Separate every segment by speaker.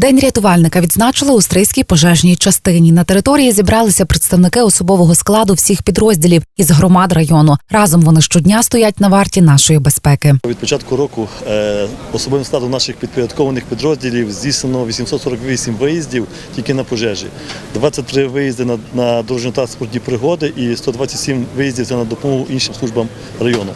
Speaker 1: День рятувальника відзначили у Стрийській пожежній частині. На території зібралися представники особового складу всіх підрозділів із громад району. Разом вони щодня стоять на варті нашої безпеки.
Speaker 2: Від початку року е, особовим складом наших підпорядкованих підрозділів здійснено 848 виїздів тільки на пожежі, 23 виїзди на, на дорожньо-транспортні пригоди і 127 виїздів це на допомогу іншим службам району.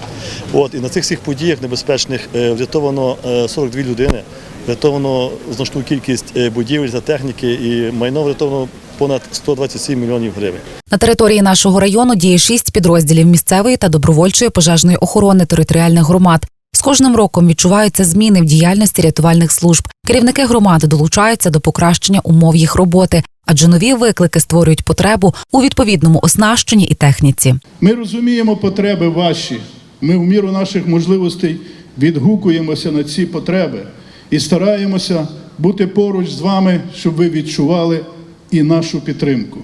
Speaker 2: От, і на цих всіх подіях небезпечних е, врятовано е, 42 людини, врятовано значну кількість е, будівель та техніки і майно врятовано понад 127 мільйонів гривень.
Speaker 1: На території нашого району діє шість підрозділів місцевої та добровольчої пожежної охорони територіальних громад. З кожним роком відчуваються зміни в діяльності рятувальних служб. Керівники громад долучаються до покращення умов їх роботи, адже нові виклики створюють потребу у відповідному оснащенні і техніці.
Speaker 3: Ми розуміємо потреби ваші. Ми в міру наших можливостей відгукуємося на ці потреби і стараємося бути поруч з вами, щоб ви відчували і нашу підтримку.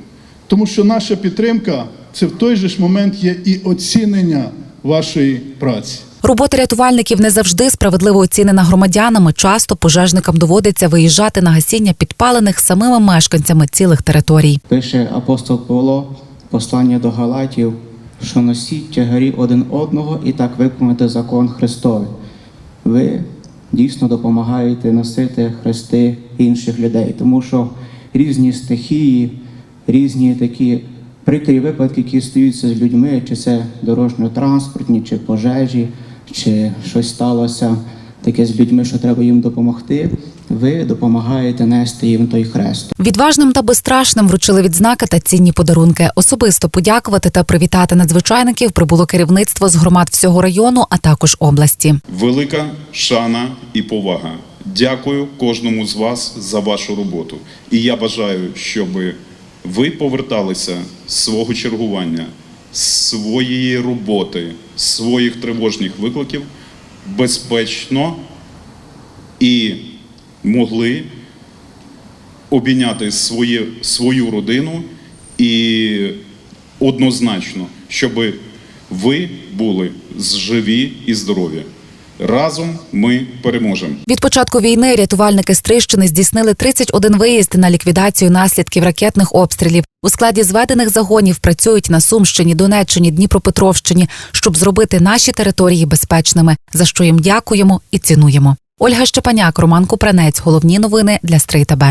Speaker 3: Тому що наша підтримка це в той же ж момент є і оцінення вашої праці.
Speaker 1: Робота рятувальників не завжди справедливо оцінена громадянами. Часто пожежникам доводиться виїжджати на гасіння підпалених самими мешканцями цілих територій.
Speaker 4: Пише апостол Павло, послання до Галатів, що носіть тягарі один одного і так виконати закон Христовий. Ви дійсно допомагаєте носити хрести інших людей, тому що різні стихії, різні такі прикрі випадки, які стаються з людьми, чи це дорожньо-транспортні, чи пожежі, чи щось сталося таке з людьми, що треба їм допомогти. Ви допомагаєте нести їм той хрест.
Speaker 1: Відважним та безстрашним вручили відзнаки та цінні подарунки. Особисто подякувати та привітати надзвичайників прибуло керівництво з громад всього району, а також області.
Speaker 5: Велика шана і повага. Дякую кожному з вас за вашу роботу. І я бажаю, щоб ви поверталися з свого чергування, з своєї роботи, з своїх тривожних викликів безпечно і могли обійняти своє, свою родину і однозначно, щоб ви були живі і здорові. Разом ми переможемо.
Speaker 1: Від початку війни рятувальники Стрищини здійснили 31 виїзд на ліквідацію наслідків ракетних обстрілів. У складі зведених загонів працюють на Сумщині, Донеччині, Дніпропетровщині, щоб зробити наші території безпечними, за що їм дякуємо і цінуємо. Ольга Щепаняк, Роман Купранець. Головні новини для Стрий ТБ.